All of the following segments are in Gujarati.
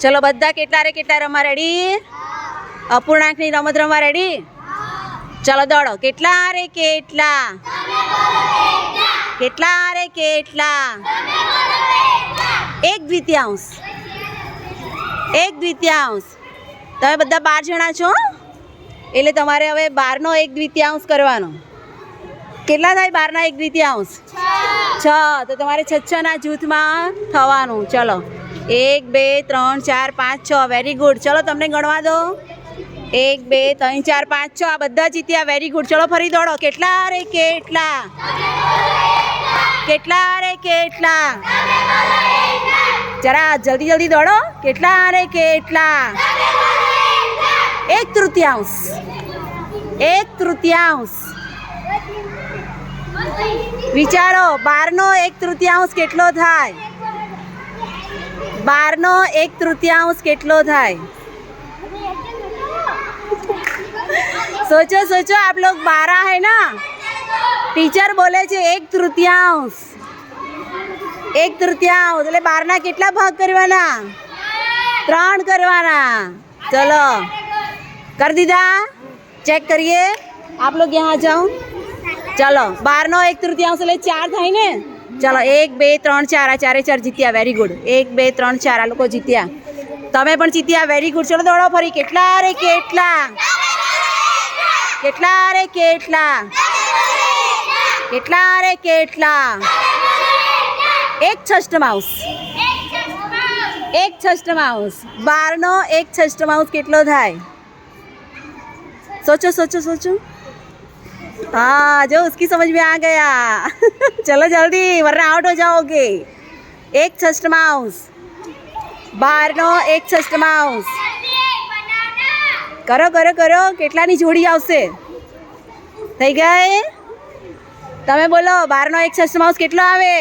ચલો બધા કેટલા રે, કેટલા રમવા રેડી અપૂર્ણાંકની રમત રમવા રેડી ચલો દોડો. કેટલા રે, કેટલા? કેટલા રે, કેટલા? એક દ્વિતીયાંશ એક દ્વિતીયાંશ તમે બધા બાર જણા છો? એટલે તમારે હવે બારનો એક દ્વિતીયાંશ કરવાનો. કેટલા થાય બારના એક દ્વિતીયાંશ છ. તો તમારે છ છના જૂથમાં થવાનું. ચલો. એક, બે, ત્રણ, ચાર, પાંચ, છ. વેરી ગુડ ચલો તમને ગણવા દો. એક, બે, ત્રણ, ચાર, પાંચ, છ. આ બધા જીત્યા. વેરી ગુડ ચલો ફરી દોડો. કેટલા રે, કેટલા? કેટલા રે, કેટલા? જરા જલ્દી જલ્દી દોડો. કેટલા રે, કેટલા? એક તૃતીયાંશ. એક તૃતીયાંશ. વિચારો, બારનો એક તૃતીયાંશ કેટલો થાય? બારનો એક તૃતીયાંશ કેટલો થાય? સોચો સોચો, આપ લોગ બારા હે ના? ટીચર બોલે છે એક તૃતીયાંશ. એક તૃતીયાંશ, એટલે બારના કેટલા ભાગ કરવાના? ત્રણ કરવાના. ચલો. કરી દીધા? ચેક કરીએ. આપ લોગ યહાં જાઓ. ચલો, બારનો એક તૃતીયાંશ, એટલે ચાર થાય ને? ચાલો, એક, બે, ત્રણ, ચાર, આ ચારે ચાર જીત્યા. વેરી ગુડ એક, બે, ત્રણ, ચાર, આ લોકો જીત્યા. તમે પણ જીત્યા. વેરી ગુડ ચલો, દોડો ફરી. કેટલા રે, કેટલા? કેટલા રે, કેટલા? કેટલા રે, કેટલા? એક છષ્ટ માઉસ. એક છષ્ટ માઉસ. બારનો એક છષ્ટ માઉસ કેટલો થાય? સોચો સોચો સોચો. हाँ जो उसकी समझ में आ गया चलो जल्दी वरना आउट हो जाओगे एक छष्ट माउस બાર નો એક છષ્ટ માઉસ કરો કરો કરો કેટલાની જોડી આવશે થઈ ગઈ તમે બોલો બારનો એક છષ્ટ માઉસ કેટલો આવે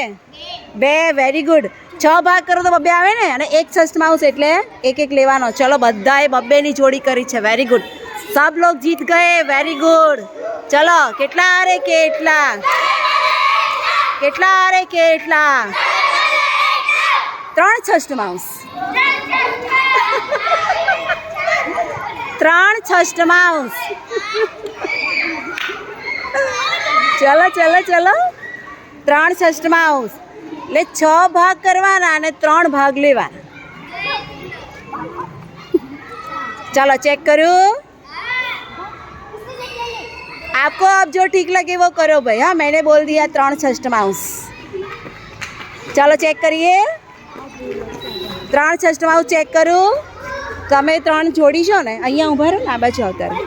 બે વેરી ગુડ છ ભાગ કરો તો બબ્બે આવે ને અને એક છષ્ટ માઉસ એટલે એક એક લેવાનો ચલો બધાએ બબ્બેની જોડી કરી છે વેરી ગુડ સબ લોગ જીત ગયે વેરી ગુડ ચલો, કેટલા આરે કેટલા? કેટલા આરે કેટલા? ત્રણ છષ્ટ માઉસ. ત્રણ છષ્ટ માઉસ. ચલો ચલો ચલો. ત્રણ છષ્ટ માઉસ. એટલે છ ભાગ કરવાના અને ત્રણ ભાગ લેવાના. ચાલો, ચેક કર્યું? आपको अब जो ठीक लगे वो करो भाई हाँ मैंने बोल दिया त्रण छष्ट माउस चलो चेक करिए ત્રણ છષ્ટ માઉસ ચેક કરું તમે ત્રણ જોડી છો ને અહીંયા ઊભા રહો ને આ બાજુ આવતા રહો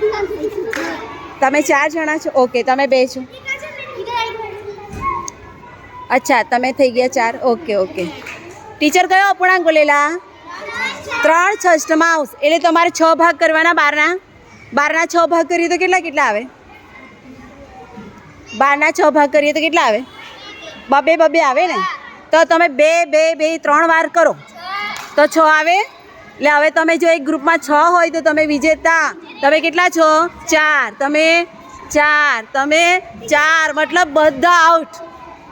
તમે ચાર જણા છો ઓકે તમે બે છો અચ્છા તમે થઈ ગયા ચાર ઓકે ઓકે ટીચર કયો અપૂર્ણાંક બોલેલા ત્રણ છષ્ટ માઉસ એટલે તમારે છ ભાગ કરવાના બારના બારના છ ભાગ કરીએ તો કેટલા કેટલા આવે બારના છ ભાગ કરીએ તો કેટલા આવે? બબે બબે આવે ને? તો તમે બે બે બે, ત્રણ વાર કરો. તો છ આવે? એટલે હવે તમે જો એક ગ્રુપમાં છ હોય તો તમે વિજેતા. તમે કેટલા છો? ચાર. તમે ચાર. તમે ચાર. મતલબ બધા આઉટ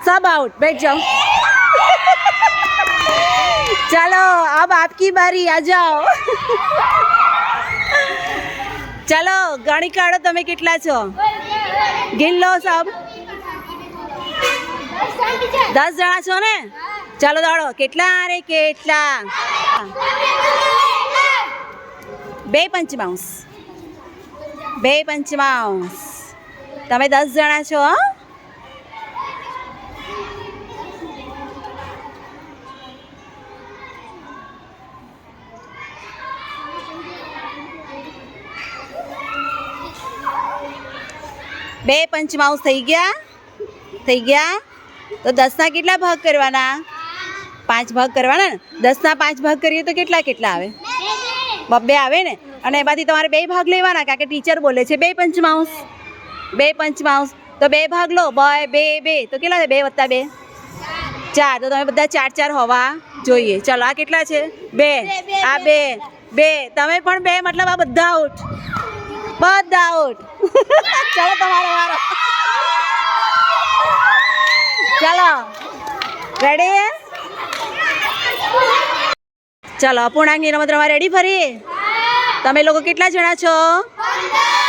સબ આઉટ બેઠ જાઓ. ચાલો અબ આપકી બારી, આ જાઓ. ચાલો, ગણી કાઢો તમે કેટલા છો? ગીન લો સબ દસ જણા છો ને? ચાલો દોડો, કેટલા રે, કેટલા? બે પંચમાંશ. બે પંચમાંશ. તમે દસ જણા છો, હા? બે પંચમાંશ થઈ ગયા. થઈ ગયા. તો દસના કેટલા ભાગ કરવાના? પાંચ ભાગ કરવાના ને? દસના પાંચ ભાગ કરીએ તો કેટલા કેટલા આવે? બબ્બે આવે ને? અને એમાંથી તમારે બે ભાગ લેવાના, કારણ કે ટીચર બોલે છે બે પંચમાંશ બે પંચમાંશ તો બે ભાગ લો. બે બે બે. તો કેટલા બે વત્તા બે? ચાર. તો તમે બધા ચાર ચાર હોવા જોઈએ. ચલો, આ કેટલા છે? બે. આ બે. બે. તમે પણ બે, મતલબ આ બધા આઉટ બધા આઉટ ચલો તમારો વારો. ચાલો. રેડી ચાલો અપૂર્ણાંકની રમત રમવા રેડી ફરી? તમે લોકો કેટલા જણા છો?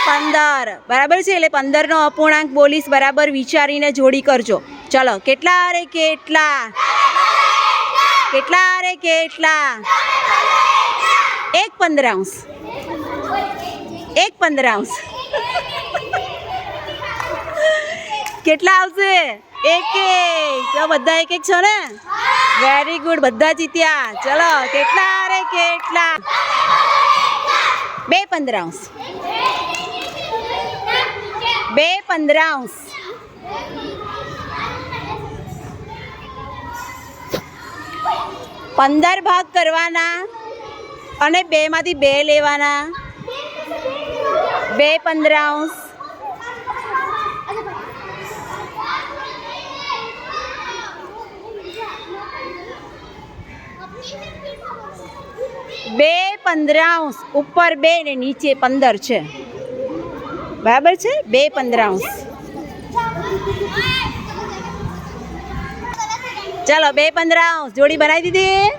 પંદર. બરાબર છે, એટલે પંદરનો અપૂર્ણાંક બોલીશ, બરાબર વિચારીને જોડી કરજો. ચલો, કેટલા રે કેટલા? કેટલા રે કેટલા? એક પંદરાંશ. એક પંદર પંદરાંશ કેટલા આવશે? એક એક. બધા એક એક છો ને? વેરી ગુડ બધા જીત્યા. ચલો, કેટલા રે, કેટલા? બે પંદર અંશ બે પંદર અંશ પંદર ભાગ કરવાના અને બેમાંથી બે લેવાના. બે પંદરાંશ બે પંદરાંશ ઉપર બે ને નીચે પંદર છે. બરાબર છે? બે પંદરાંશ ચાલો, બે પંદરાંશ જોડી બનાવી દીધી?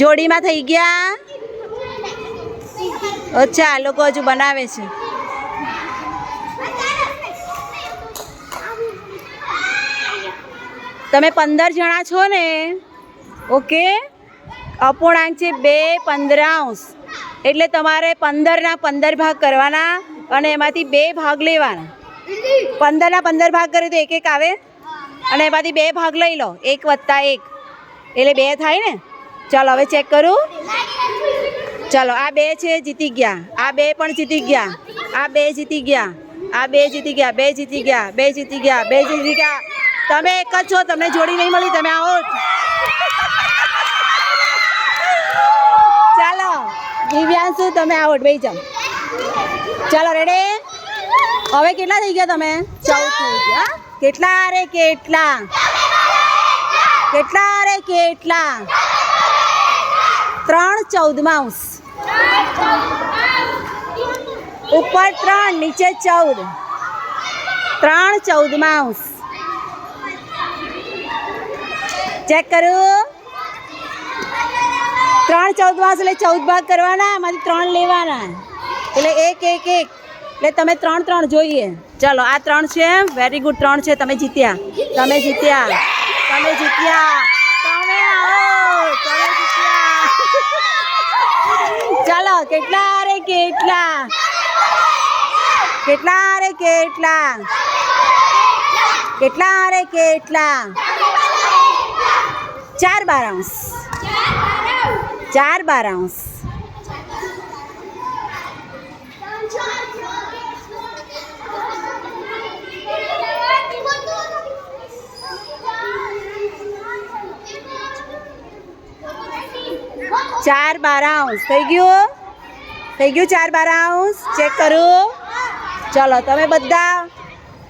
જોડીમાં થઈ ગયા? અચ્છા, આ લોકો હજુ બનાવે છે. તમે પંદર જણા છો ને? ઓકે? અપૂર્ણાંક છે બે પંદરાંશ એટલે તમારે પંદરના પંદર ભાગ કરવાના અને એમાંથી બે ભાગ લેવાના. પંદરના પંદર ભાગ કરે તો એક એક આવે? અને એમાંથી બે ભાગ લઈ લો. એક વત્તા એક. એટલે બે થાય ને? ચાલો, હવે ચેક કરું. ચાલો, આ બે છે, જીતી ગયા. આ બે પણ જીતી ગયા. આ બે જીતી ગયા. આ બે જીતી ગયા, બે જીતી ગયા, બે જીતી ગયા, બે જીતી ગયા. તમે એક જ છો, તમને જોડી નહીં મળી, તમે આવો. ચાલો, દિવ્યાંશુ, તમે આઉટ બેસી જાઓ. ચાલો રેડે હવે કેટલા થઈ ગયા તમે? ચૌદ થઈ ગયા. કેટલા રે, કેટલા? કેટલા રે, કેટલા? ત્રણ ચૌદમાંશ ઉપર ત્રણ, નીચે ચૌદ. ત્રણ ચૌદ માઉસ. ચેક કરું. ત્રણ ચૌદ માસ એટલે ચૌદ ભાગ કરવાના, એમાંથી ત્રણ લેવાના. એટલે એક એક એક. એટલે તમે ત્રણ ત્રણ જોઈએ. ચલો, આ ત્રણ છે. વેરી ગુડ ત્રણ છે. તમે જીત્યા. તમે જીત્યા. તમે જીત્યા તમે આવો તમે જીત્યા ચાલો કેટલા રે કેટલા? કેટલા રે કેટલા? કેટલા રે કેટલા? ચાર બારાંશ ચાર બારાંશ ચાર બારાંશ થઈ ગયું? થઈ ગયું ચાર બારાંશ ચેક કરું. ચલો, તમે બધા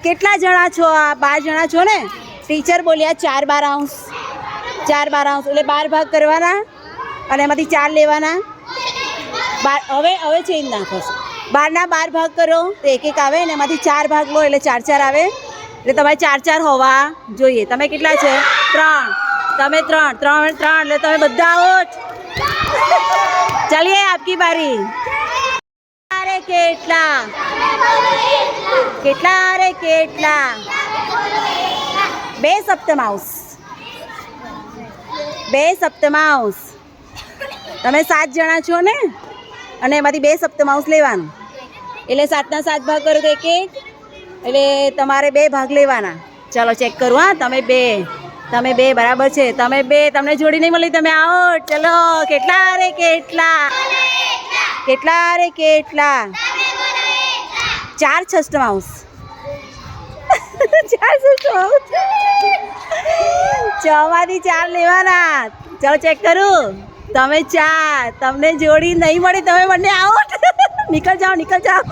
કેટલા જણા છો? આ બાર જણા છો ને? ટીચર બોલ્યા ચાર બારાંશ ચાર બારાંશ એટલે બાર ભાગ કરવાના અને એમાંથી ચાર લેવાના. બાર, હવે હવે ચેન્જ નાખો બારના બાર ભાગ કરો, તો એક એક આવે ને એમાંથી ચાર ભાગ લો, એટલે ચાર ચાર આવે. એટલે તમારે ચાર ચાર હોવા જોઈએ. તમે કેટલા છે? ત્રણ. તમે ત્રણ ત્રણ ત્રણ, એટલે તમે બધા આવો. ચલીએ આપકી બારી. અરે કેટલા? કેટલા રે કેટલા? બે સપ્તમાંશ બે સપ્તમાંશ તમે સાત જણા છો ને? અને એમાંથી બે સપ્તમાંશ લેવાનું. એટલે સાતના સાત ભાગ કરો તો એક એક. એટલે તમારે બે ભાગ લેવાના. ચાલો ચેક કરું, હા, તમે બે. તમે બે, બરાબર છે. તમે બે, તમને જોડી નહીં મળી, તમે આવો. ચલો, કેટલા રે કેટલા? કેટલા રે કેટલા? ચાર છસ્ટ માઉસ. ચાર છસ્ટ છમાંથી ચાર લેવાના. ચાલો ચેક કરું. તમે ચાર. તમને જોડી નહીં મળી તમે મને આવો નીકળ જાઓ નીકળ જાઓ.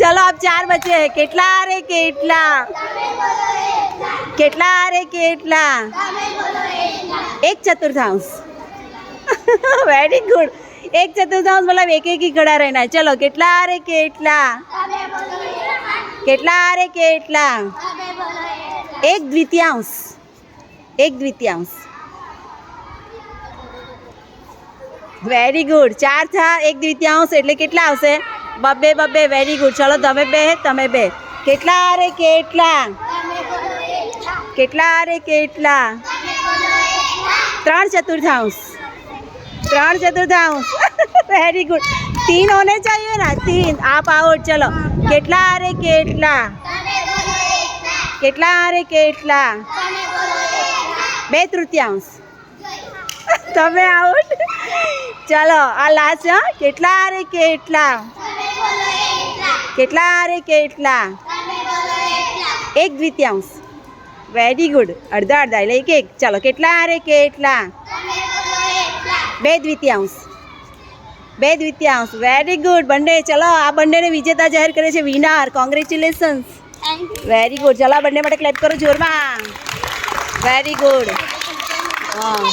ચલો આપ ચાર બચે. કેટલા રે કેટલા? કેટલા રે કેટલા? એક ચતુર્થાંશ. વેરી ગુડ એક ચતુર્થાંશ મતલબ એક એક ઘડા રહેના ચલો, કેટલા રે કેટલા? કેટલા રે કેટલા? એક દ્વિતીયાંશ. એક દ્વિતીયાંશ. વેરી ગુડ ચાર થા, એક દ્વિતીયાંશ, એટલે કેટલા આવશે? બબ્બે બબ્બે. વેરી ગુડ ચલો, તમે બે તમે બે. કેટલા રે કેટલા? કેટલા રે કેટલા? ત્રણ ચતુર્થાંશ. ત્રણ ચતુર્થાંશ. વેરી ગુડ તીન હોને ચાહીએ ના? તીન. આપ આવો, ચલો. કેટલા અરે કેટલા? કેટલા અરે કેટલા? બે તૃતીયાંશ. તમે આવો ચલો, આ લાસ્ટ હા? કેટલા અરે કેટલા? કેટલા અરે કેટલા? એક દ્વિતીયાંશ. વેરી ગુડ અડધા અડધા, એટલે એક એક. ચાલો, કેટલા અરે કેટલા? બે દ્વિતીયાંશ. બે દ્વિતીયાંશ. વેરી ગુડ બંને. ચલો આ બંનેને વિજેતા જાહેર કરે છે વિનર. કોંગ્રેચ્યુલેશન્સ વેરી ગુડ ચલો બંને માટે ક્લેપ કરો જોરમાં. વેરી ગુડ હા.